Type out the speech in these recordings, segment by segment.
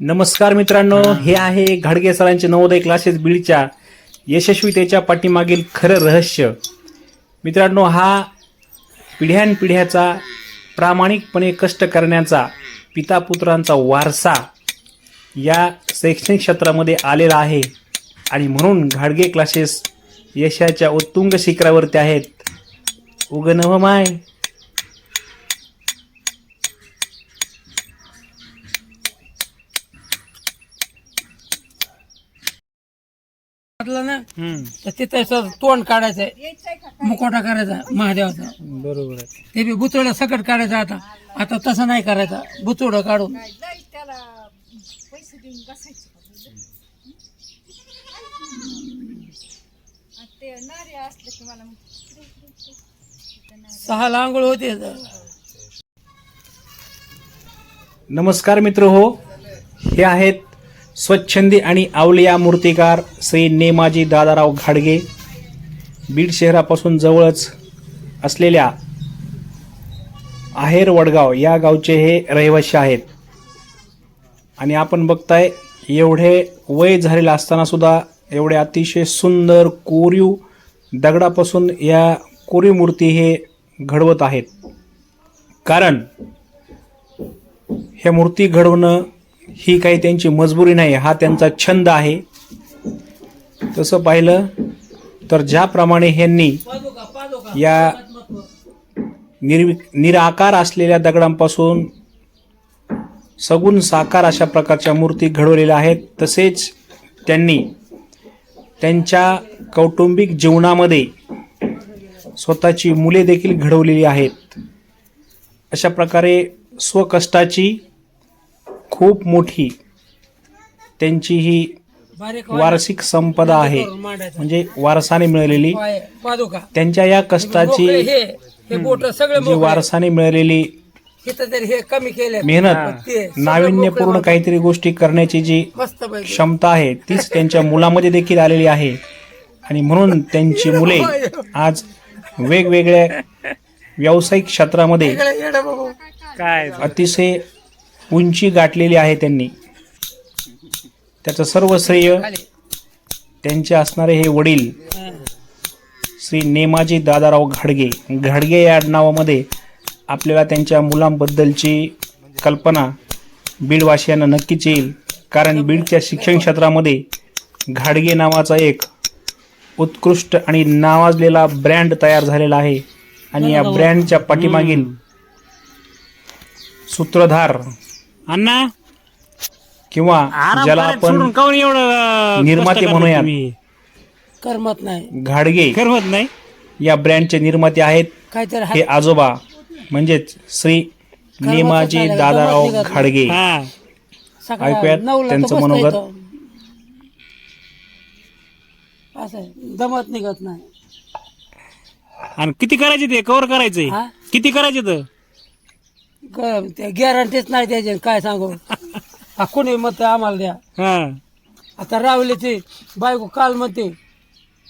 नमस्कार मित्रांनो हे आहे घाडगे सरांचे नवोदय क्लासेस बीडच्या यशस्वीतेच्या पाठीमागील खरं रहस्य. मित्रांनो हा पिढ्यानपिढ्याचा प्रामाणिकपणे कष्ट करण्याचा पितापुत्रांचा वारसा या शैक्षणिक क्षेत्रामध्ये आलेला आहे. आणि म्हणून घाडगे क्लासेस यशाच्या उत्तुंग शिखरावरती आहेत. उग नव माय. म्हटलं ना तर तिथं असं तोंड काढायचंय मुकोटा करायचा महादेवाचा. बरोबर आहे. ते बी बुचोड्या सकट काढायचा आता. आता तसं नाही करायचा. बुचोड काढून. सहाला आंघोळ होते. नमस्कार मित्र हो हे आहेत स्वच्छंदी आणि आवलिया मूर्तिकार श्री नेमाजी दादाराव घाडगे. बीड शहरापासून जवळच असलेल्या आहेर वडगाव या गावचे हे रहिवासी आहेत. आणि आपण बघताय एवढे वय झालेलं असतानासुद्धा एवढे अतिशय सुंदर कोरीव दगडापासून या कोरीव मूर्ती हे घडवत आहेत. कारण ह्या मूर्ती घडवणं ही काही त्यांची मजबुरी नाही हा त्यांचा छंद आहे. तसं पाहिलं तर ज्याप्रमाणे ह्यांनी या निर्वि निराकार असलेल्या दगडांपासून सगुण साकार अशा प्रकारच्या मूर्ती घडवलेल्या आहेत. तसेच त्यांनी त्यांच्या कौटुंबिक जीवनामध्ये स्वतःची मुले देखील घडवलेली आहेत. अशा प्रकारे स्वकष्टाची खूप मोठी त्यांची ही वार्षिक संपदा आहे. म्हणजे वारसाने मिळालेली. त्यांच्या या कष्टाची मोकळे बोट सगळे जी. वारसाने मिळालेली हे मेहनत नाविन्यपूर्ण काहीतरी गोष्टी करण्याची जी क्षमता आहे तीच त्यांच्या मुलामध्ये देखील आलेली आहे. आणि म्हणून त्यांची मुले आज वेगवेगळ्या व्यावसायिक क्षेत्रामध्ये अतिशय उंची गाठलेली आहे त्यांनी त्याचं सर्व श्रेय. त्यांचे असणारे हे वडील. श्री नेमाजी दादाराव घाडगे घाडगे या नावामध्ये आपल्याला त्यांच्या मुलांबद्दलची कल्पना बीडवासियांना नक्कीच येईल कारण बीडच्या शिक्षण क्षेत्रामध्ये घाडगे नावाचा एक उत्कृष्ट आणि नावाजलेला ब्रँड तयार झालेला आहे आणि या ब्रँडच्या पाठीमागील सूत्रधार अण्णा? किंवा ज्याला आपण काऊन एवढं निर्माते म्हणूयात? करमत नाही. घाडगे करमत नाही? या ब्रँडचे निर्माते आहेत. काहीतरी हे हात- आजोबा म्हणजेच श्री नेमाजी चालेल, दादाराव घाडगे. हा. सकाळी ऐकूयात नऊला तर त्यांचं बसता मनोगत. येतं. असं आहे, दमत निघत नाही. आणि किती करायचे ते? कव्हर करायचंय हा? किती करायचे तर गॅरंटीच नाही द्यायचे काय सांगू? हा कोणी मत आम्हाला द्या. हा. आता रावलीची बायको काल म्हणते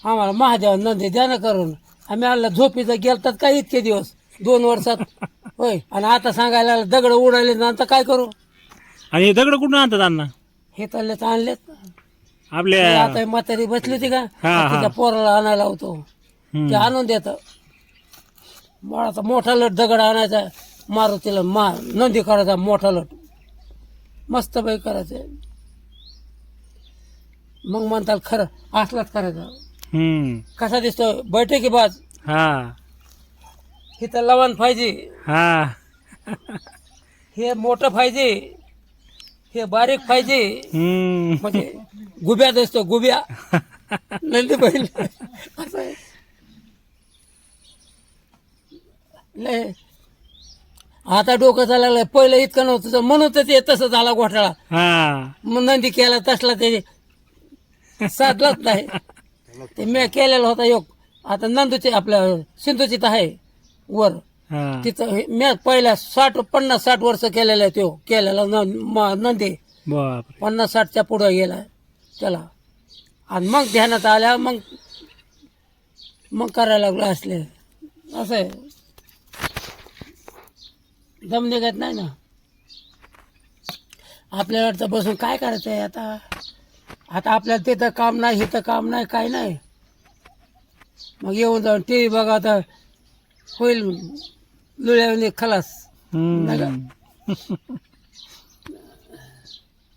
आम्हाला महादेव नंदी द्या ना करून. आम्ही आला झोपीचं गेलतात काय इतके दिवस? दोन वर्षात. होय आणि आता सांगायला दगड उडाले ना आता काय करू? आणि हे दगड कुठून आणतात अण्णा? हे तर आणलेत. आपल्या आता म्हातारी बसली होती का? हा. तिच्या पोराला आणायला होतो हम्म. ते आणून देत. आता मोठा लट दगड आणायचा. मारुतीला मा नंदी करायचा मोठा लट. मस्त बाई करायचं. मग म्हणतात खरं असलाच करायचा. कसा दिसतो बैठकी बाज? हा. इथं लवण पाहिजे. हा. हे मोठं पाहिजे. हे बारीक पाहिजे. म्हणजे गुब्या दिसतो गुब्या. नंदी बैल असं आता डोकं चालायला पहिलं इतकं नव्हतं. म्हणून तर ते तसं झाला घोटाळा. हा. मग नंदी केला तसला ते साधलाच नाही. ते मी केलेला होता योग. आता नंदूचे आपल्या सिंधूची तर आहे वर. हा. तिथं हे- मी पहिल्या साठ पन्नास साठ वर्ष केलेला आहे तो. केलेला न- म- नंदी. बाप पन्नास साठच्या पुढं गेला त्याला आणि मग ध्यानात आल्या मग मग करायला लागलो असले. असं आहे. दम निघत नाही ना? आपल्याला बसून काय करायचं आहे आता? आता आपल्याला तिथं काम नाही इथं काम नाही काय नाही. मग येऊन जाऊन टी व्ही बघा आता. होईल. लुळ्याने खलास. हम्म.